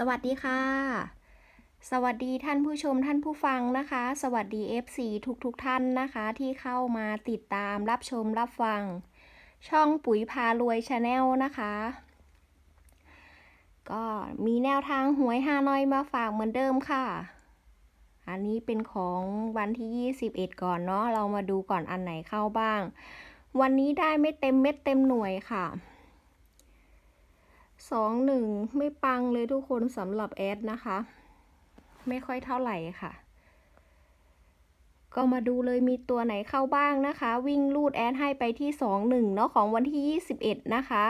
สวัสดีค่ะ สวัสดีท่านผู้ชมท่านผู้ฟังนะคะ สวัสดี FC ทุกทุกท่านนะคะ ที่เข้ามาติดตามรับชมรับฟัง ช่องปุ๋ยพารวยชาแนลนะคะ ก็มีแนวทางหวยฮานอยมาฝากเหมือนเดิมค่ะ อันนี้เป็นของวันที่ 21 ก่อนเนาะเรามาดูก่อนอันไหนเข้าบ้าง วันนี้ได้ไม่เต็มเม็ดเต็มหน่วยค่ะ สองหนึ่งไม่ปังเลยทุกคนสำหรับแอดนะคะ ไม่ค่อยเท่าไหร่ค่ะ ก็มาดูเลยมีตัวไหนเข้าบ้างนะคะ วิ่งลูดแอดให้ไปที่สองหนึ่งเนาะของวันที่ยี่สิบเอ็ดนะคะ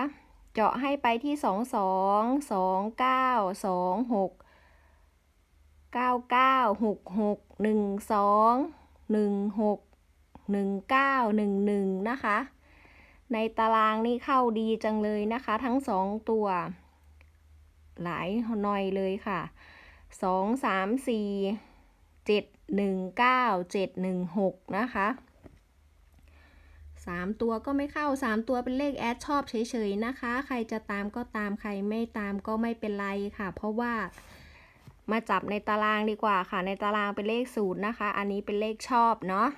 เจาะให้ไปที่สองสองสองเก้าสองหกเก้าเก้าหกหกหนึ่งสองหนึ่งหกหนึ่งเก้าหนึ่งหนึ่งนะคะ ในตารางนี่เข้าดีจังเลยนะคะ ทั้งสองตัว หลายหน่อยเลยค่ะสองสามสี่เจ็ดหนึ่งเก้าเจ็ดหนึ่งหกนะคะสามตัวก็ไม่เข้าสามตัวเป็นเลขแอดชอบเฉยๆนะคะ ใครจะตามก็ตามใครไม่ตามก็ไม่เป็นไรค่ะ เพราะว่ามาจับในตารางดีกว่าค่ะ ในตารางเป็นเลขศูนย์นะคะ อันนี้เป็นเลขชอบเนาะ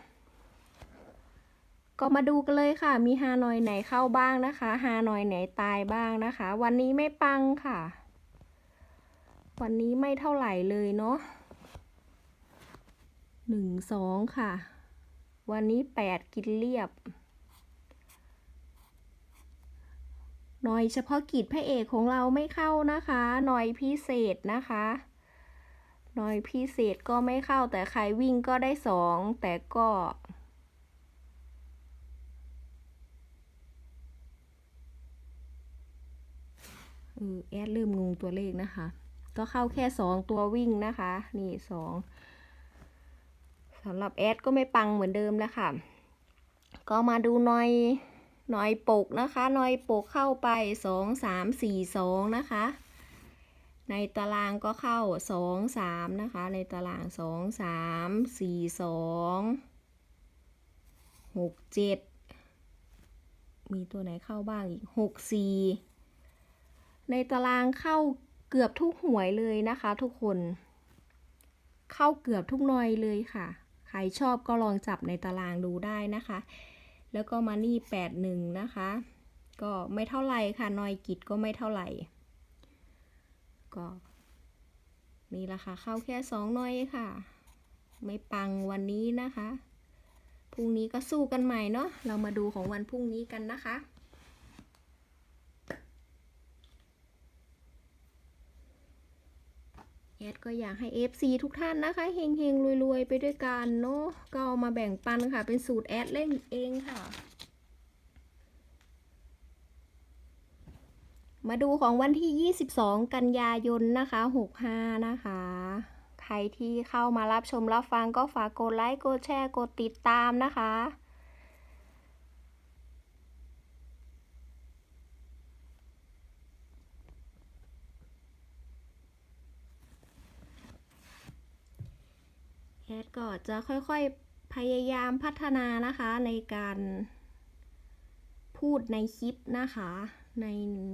ก็มาดูกันเลยค่ะ มีฮานอยไหนเข้าบ้างนะคะฮานอยไหนตายบ้างนะคะ วันนี้ไม่ปังค่ะ วันนี้ไม่เท่าไหร่เลยเนาะหนึ่งสองค่ะ วันนี้แปดกินเรียบหน่อยเฉพาะกิจพระเอกของเราไม่เข้านะคะหน่อยพิเศษนะคะหน่อยพิเศษก็ไม่เข้าแต่ใครวิ่งก็ได้สองแต่ก็ ออแอดเริ่มงงตัวเลขนะคะ ก็เข้าแค่สองตัววิ่งนะคะ นี่สองสำหรับแอดก็ไม่ปังเหมือนเดิมแล้วค่ะ ก็มาดูหน่อยหน่อยปกนะคะหน่อยปกเข้าไปสองสามสี่สองนะคะ ในตารางก็เข้าสองสามนะคะ ในตารางสองสามสี่สองหกเจ็ดมีตัวไหนเข้าบ้างอีกหกสี่ ในตารางเข้าเกือบทุกหวยเลยนะคะ ทุกคน เข้าเกือบทุกหน่อยเลยค่ะ ใครชอบก็ลองจับในตารางดูได้นะคะ แล้วก็มานี่แปดหนึ่งนะคะ ก็ไม่เท่าไหร่ค่ะนอยกิจก็ไม่เท่าไหร่ ก็นี่ละค่ะ เข้าแค่สองหน่อยค่ะ ไม่ปังวันนี้นะคะ พรุ่งนี้ก็สู้กันใหม่เนาะ เรามาดูของวันพรุ่งนี้กันนะคะ แอดก็อยากให้ FC ทุกท่านนะคะเฮงเฮงรวยๆ ไปด้วยกันเนาะก็เอามาแบ่งปันค่ะ เป็นสูตรแอดเล่นเองค่ะ มาดูของวันที่ 22 กันยายนนะคะ 65 นะคะ ใครที่เข้ามารับชมรับฟังก็ฝากกดไลค์ กดแชร์ กดติดตามนะคะ แอดก็จะค่อยๆ พยายามพัฒนานะคะในการพูดในคลิปนะคะ ใน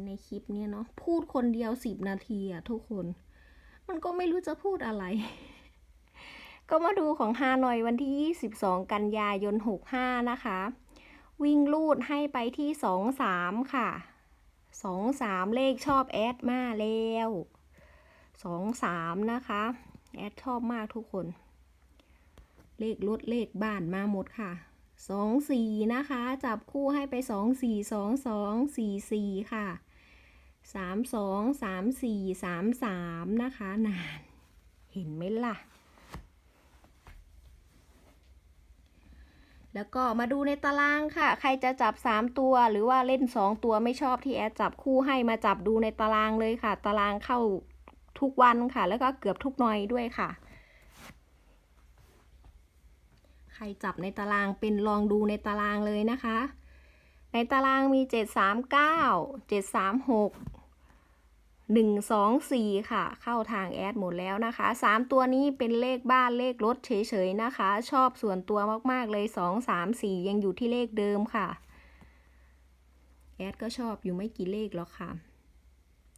ในคลิปเนี้ยเนาะพูดคนเดียวสิบนาทีอะทุกคน มันก็ไม่รู้จะพูดอะไร ก็มาดูของฮานอยวันที่ 22 กันยายน 65 นะคะ วิ่งลูดให้ไปที่ 23 ค่ะ 23 เลขชอบแอดมาแล้ว 23 นะคะ แอดชอบมากทุกคน เลขรถเลขบ้านมาหมดค่ะสองสี่นะคะ จับคู่ให้ไปสองสี่สองสองสี่สี่ค่ะสามสองสามสี่สามสามนะคะนาน เห็นไหมล่ะ แล้วก็มาดูในตารางค่ะ ใครจะจับ 3 ตัวหรือว่าเล่น 2 ตัวไม่ชอบที่แอดจับคู่ให้มาจับดูในตารางเลยค่ะ ตารางเข้าทุกวันค่ะ แล้วก็เกือบทุกหน่อยด้วยค่ะ ใครจับในตารางเป็นลองดูในตารางเลยนะคะ ในตารางมี 7 3 9 7 3 6 1 2 4 ค่ะ เข้าทางแอดหมดแล้วนะคะ 3 ตัวนี้เป็นเลขบ้านเลขรถเฉยๆนะคะ ชอบส่วนตัวมากๆเลย 2 3 4 ยังอยู่ที่เลขเดิมค่ะ แอดก็ชอบอยู่ไม่กี่เลขหรอกค่ะ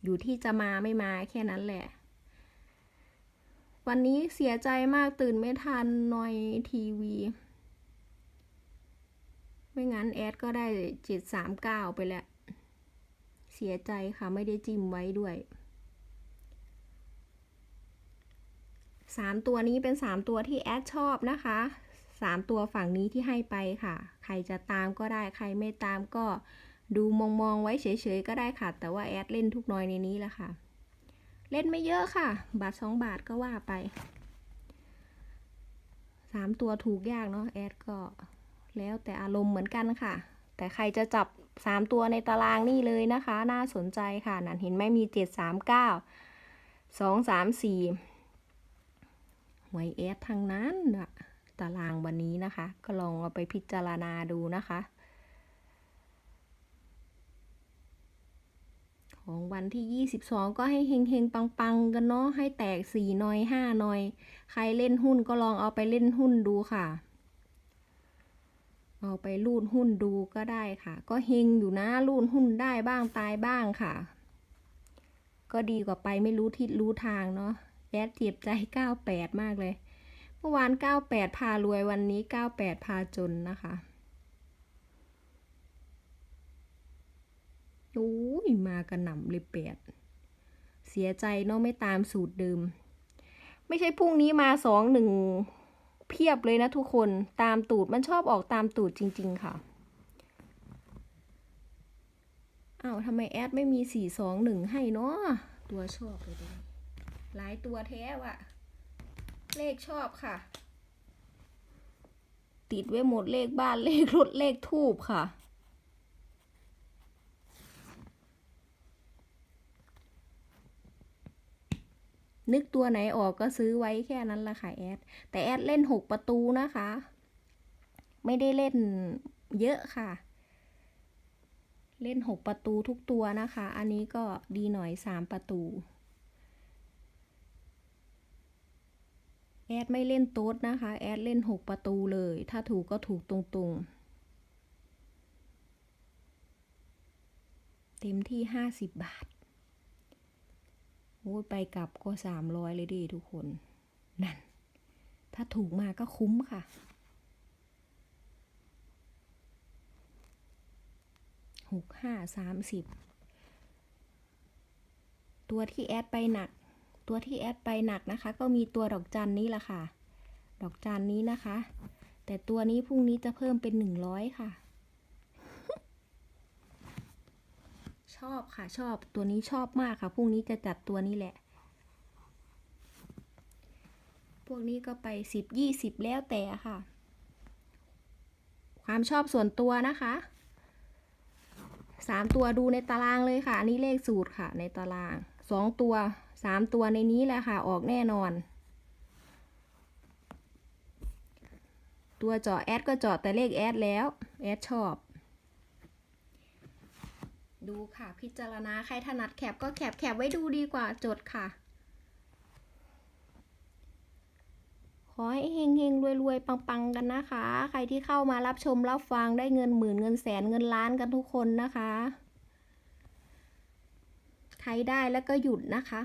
อยู่ที่จะมาไม่มาแค่นั้นแหละ วันนี้เสียใจมากตื่นไม่ทันหน่อยทีวี ไม่งั้นแอดก็ได้เจ็ดสามเก้าไปแล้ว เสียใจค่ะไม่ได้จิ้มไว้ด้วยสามตัวนี้เป็นสามตัวที่แอดชอบนะคะสามตัวฝั่งนี้ที่ให้ไปค่ะ ใครจะตามก็ได้ ใครไม่ตามก็ดูมองมองๆไว้เฉยๆก็ได้ค่ะ แต่ว่าแอดเล่นทุกน้อยในนี้แหละค่ะ เล่นไม่เยอะค่ะ บาทสองบาทก็ว่าไปสามตัวถูกยากเนาะแอดก็แล้วแต่อารมณ์เหมือนกันค่ะ แต่ใครจะจับสามตัวในตารางนี่เลยนะคะ น่าสนใจค่ะ นั่นเห็นไหมมีเจ็ดสามเก้าสองสามสี่หวยแอดทางนั้นอะตารางวันนี้นะคะ ก็ลองเอาไปพิจารณาดูนะคะ ของวันที่ 22 ก็ให้เฮงเฮงปังปังๆ กันเนาะ ให้แตก4หน่อย5หน่อย ใครเล่นหุ้นก็ลองเอาไปเล่นหุ้นดูค่ะ เอาไปรูดหุ้นดูก็ได้ค่ะ ก็เฮงอยู่นะรูดหุ้นได้บ้างตายบ้างค่ะ ก็ดีกว่าไปไม่รู้ทิศรู้ทางเนาะแอดเจ็บใจ 98 มากเลย เมื่อวาน 98 พารวยวันนี้ 98 พาจนนะคะ โอ้ยมากระหน่ำเลยแปดเสียใจเนาะไม่ตามสูตรเดิม ไม่ใช่พรุ่งนี้มาสองหนึ่งเพียบเลยนะทุกคนตามตูดมันชอบออกตามตูดจริง ๆ ค่ะอ้าวทำไมแอดไม่มีสี่สองหนึ่งให้เนาะตัวชอบเลยดิหลายตัวแท้ว่ะ เลขชอบค่ะ ติดไว้หมดเลขบ้านเลขรถเลขทูบค่ะ นึกตัวไหนออกก็ซื้อไว้แค่นั้นละค่ะแอด แต่แอดเล่นหกประตูนะคะ ไม่ได้เล่นเยอะค่ะ เล่นหกประตูทุกตัวนะคะ อันนี้ก็ดีหน่อยสามประตู แอดไม่เล่นโต๊ดนะคะ แอดเล่นหกประตูเลย ถ้าถูกก็ถูกตรงๆเต็มที่ห้าสิบบาท อ้ไปกลับก็สามร้อยเลยดิทุกคน นั่น ถ้าถูกมาก็คุ้มค่ะ หกห้าสามสิบ ตัวที่แอดไปหนัก ตัวที่แอดไปหนักนะคะ ก็มีตัวดอกจันนี้แหละค่ะ ดอกจันนี้นะคะ แต่ตัวนี้พรุ่งนี้จะเพิ่มเป็นหนึ่งร้อยค่ะ ชอบค่ะชอบตัวนี้ชอบมากค่ะพรุ่งนี้จะจัดตัวนี้แหละ พวกนี้ก็ไปสิบยี่สิบแล้วแต่ค่ะ ความชอบส่วนตัวนะคะสามตัวดูในตารางเลยค่ะ อันนี้เลขสูตรค่ะ ในตารางสองตัวสามตัวในนี้แหละค่ะ ออกแน่นอน ตัวเจาะแอดก็เจาะแต่เลขแอดแล้ว แอดชอบ ดูค่ะ พิจารณาใครถนัดแคปก็แคปแคปไว้ดูดีกว่าจดค่ะ ขอให้เฮงเฮงรวยรวยปังปังๆกันนะคะ ใครที่เข้ามารับชมรับฟังได้เงินหมื่นเงินแสนเงินล้านกันทุกคนนะคะ ใครได้แล้วก็หยุดนะคะ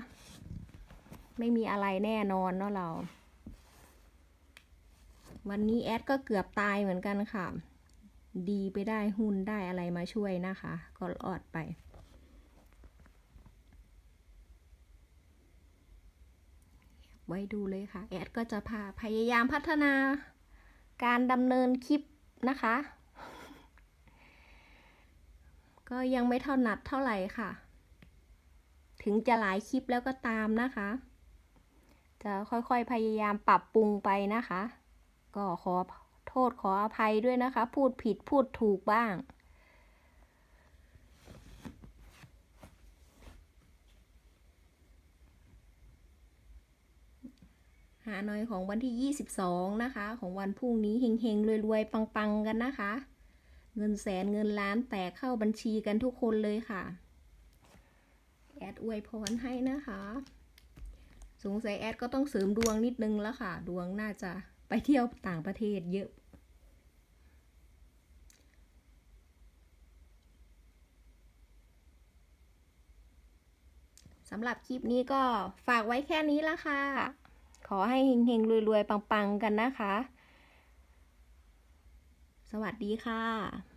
ไม่มีอะไรแน่นอนเนาะเรา วันนี้แอดก็เกือบตายเหมือนกันค่ะ ดีไปได้หุ้นได้อะไรมาช่วยนะคะ ก็รอดไป ไว้ดูเลยค่ะ แอดก็จะพาพยายามพัฒนาการดำเนินคลิปนะคะ ก็ยังไม่เท่านัดเท่าไหร่ค่ะ ถึงจะหลายคลิปแล้วก็ตามนะคะ จะค่อยๆพยายามปรับปรุงไปนะคะ ก็ขอ โทษขออภัยด้วยนะคะ พูดผิดพูดถูกบ้าง หาหน่อยของวันที่ 22 นะคะ ของวันพรุ่งนี้เฮงๆรวยๆ ปังๆ กันนะคะ เงินแสนเงินล้านแตกเข้าบัญชีกันทุกคนเลยค่ะ แอดอวยพรให้นะคะสงสัยแอดก็ต้องเสริมดวงนิดนึงแล้วค่ะ ดวงน่าจะไปเที่ยวต่างประเทศเยอะ สำหรับคลิปนี้ก็ฝากไว้แค่นี้ละค่ะ ขอให้เฮงๆรวยๆ ปังๆ กันนะคะ สวัสดีค่ะ